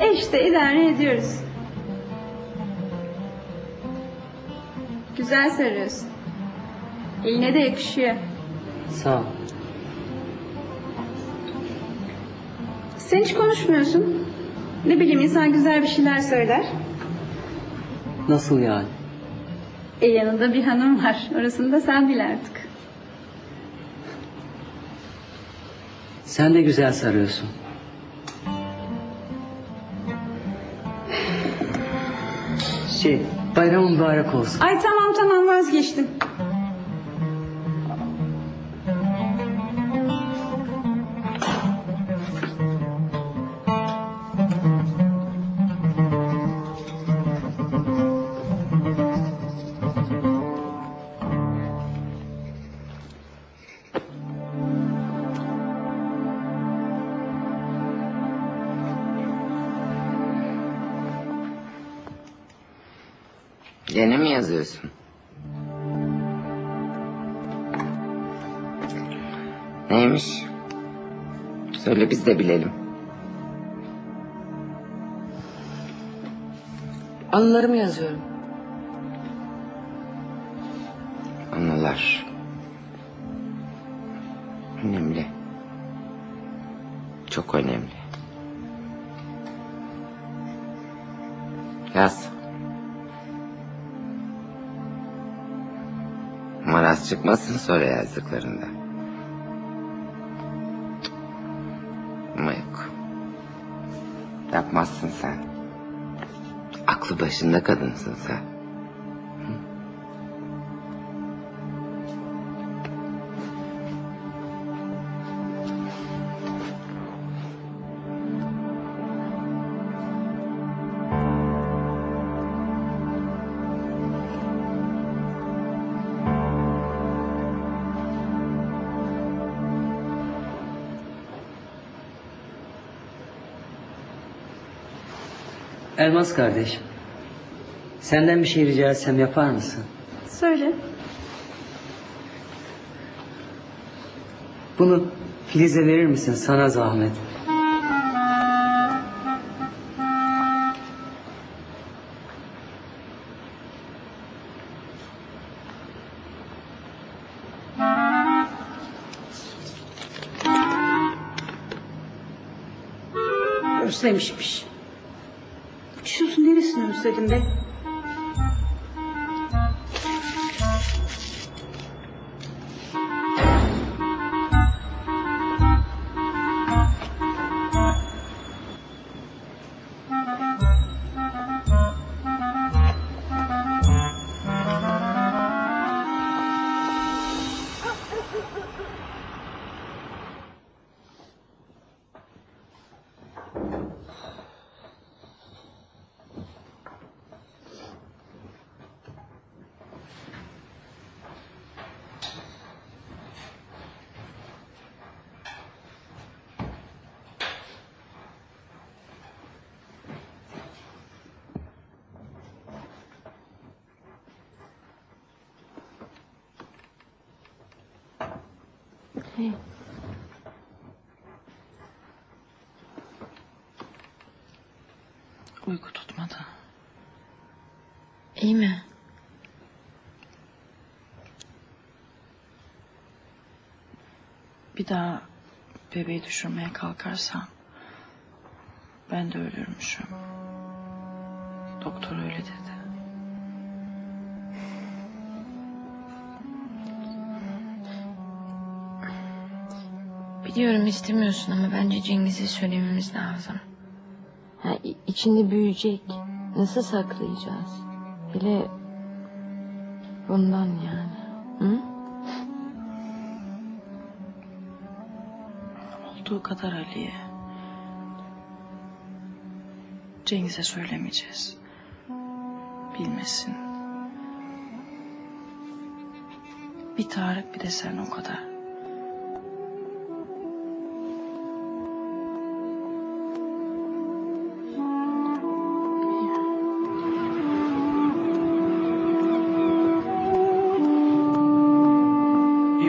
E işte idare ediyoruz. Güzel sarıyorsun. Eline de yakışıyor. Sağ ol. Sen hiç konuşmuyorsun. Ne bileyim insan güzel bir şeyler söyler. Nasıl yani? E yanında bir hanım var. Orasını da sen bil artık. Sen de güzel sarıyorsun. Şey, bayramın mübarek olsun. Ay tamam tamam vazgeçtim. Gene mi yazıyorsun? Neymiş? Söyle biz de bilelim. Anılarımı yazıyorum. Anılar. Önemli. Çok önemli. Yaz. Çıkmasın sonra yazdıklarında. Ama. Yapmazsın sen. Aklı başında kadınsın sen. Elmas kardeşim. Senden bir şey rica etsem yapar mısın? Söyle. Bunu Filiz'e verir misin sana zahmet? Özlemişmiş. Uçuyorsun neresini özledin be? Uyku tutmadı. İyi mi? Bir daha bebeği düşürmeye kalkarsan ben de ölürmüşüm. Doktor öyle dedi. Biliyorum istemiyorsun ama bence Cengiz'e söylememiz lazım. Ha, içinde büyüyecek. Nasıl saklayacağız? Hele bundan yani. Hı? Olduğu kadar Ali'ye. Cengiz'e söylemeyeceğiz. Bilmesin. Bir Tarık bir de sen o kadar.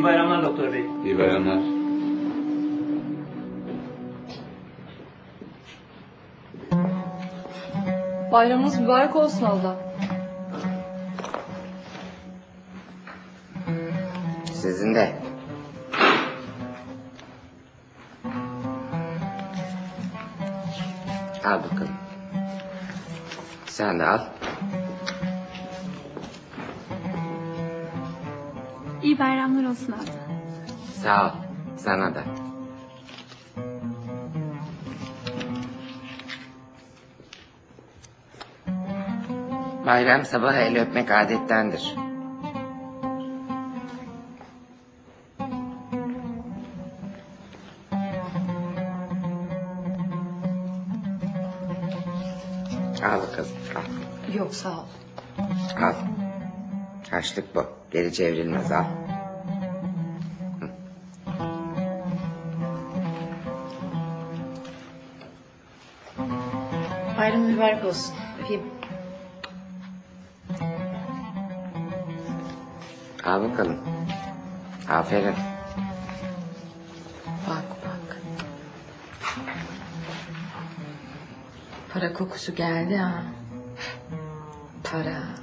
İyi bayramlar doktor bey. İyi bayramlar. Bayramınız mübarek olsun abla. Sizin de. Al bakalım. Sen de al. İyi bayramlar olsun abla. Sağ ol. Sana da. Bayram sabahı el öpmek adettendir. Al bakalım. Al. Yok sağ ol. Al. Haçlık bu. Geri çevrilmez al. Bayram mübarek olsun. Öpeyim. Al bakalım. Aferin. Bak bak. Para kokusu geldi ha. Para, para.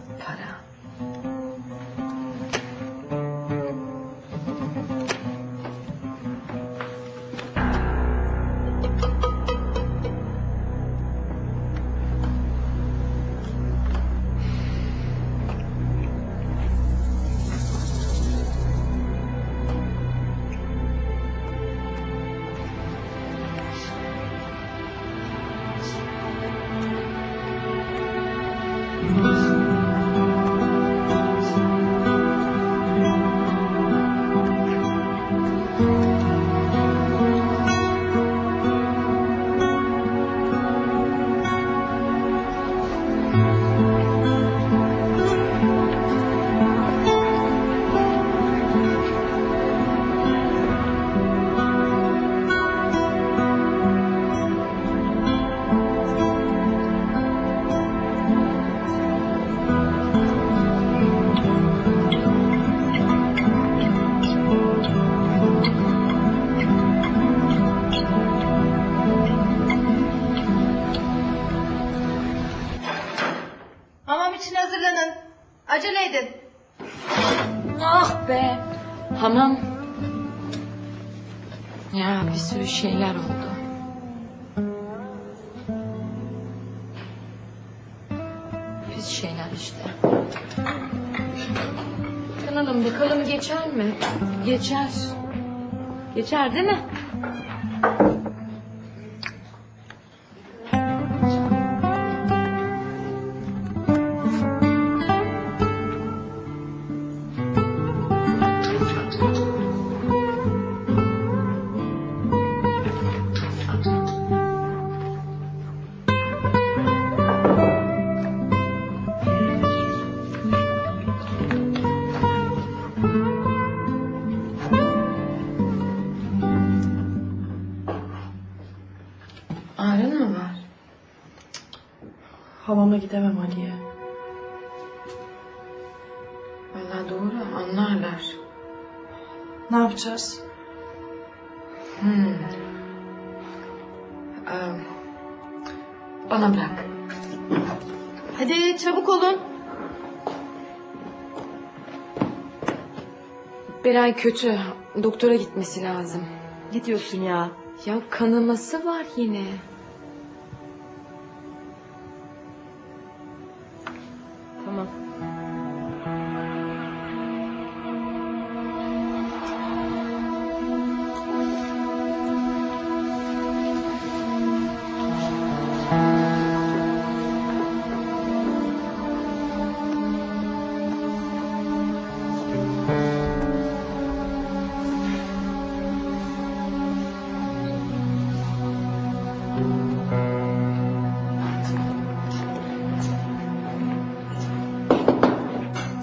Ah be. Hamam. Ya bir sürü şeyler oldu. Pis şeyler işte. Kanalım bakalım geçer mi? Geçer. Geçer değil mi? Hamama gidemem Ali'ye. Vallahi doğru anlarlar. Ne yapacağız? Ee, bana bırak. Hadi çabuk olun. Beray kötü. Doktora gitmesi lazım. Ne diyorsun ya? Ya kanaması var yine.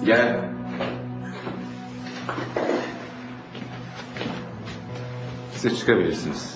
Gel. Siz çıkabilirsiniz.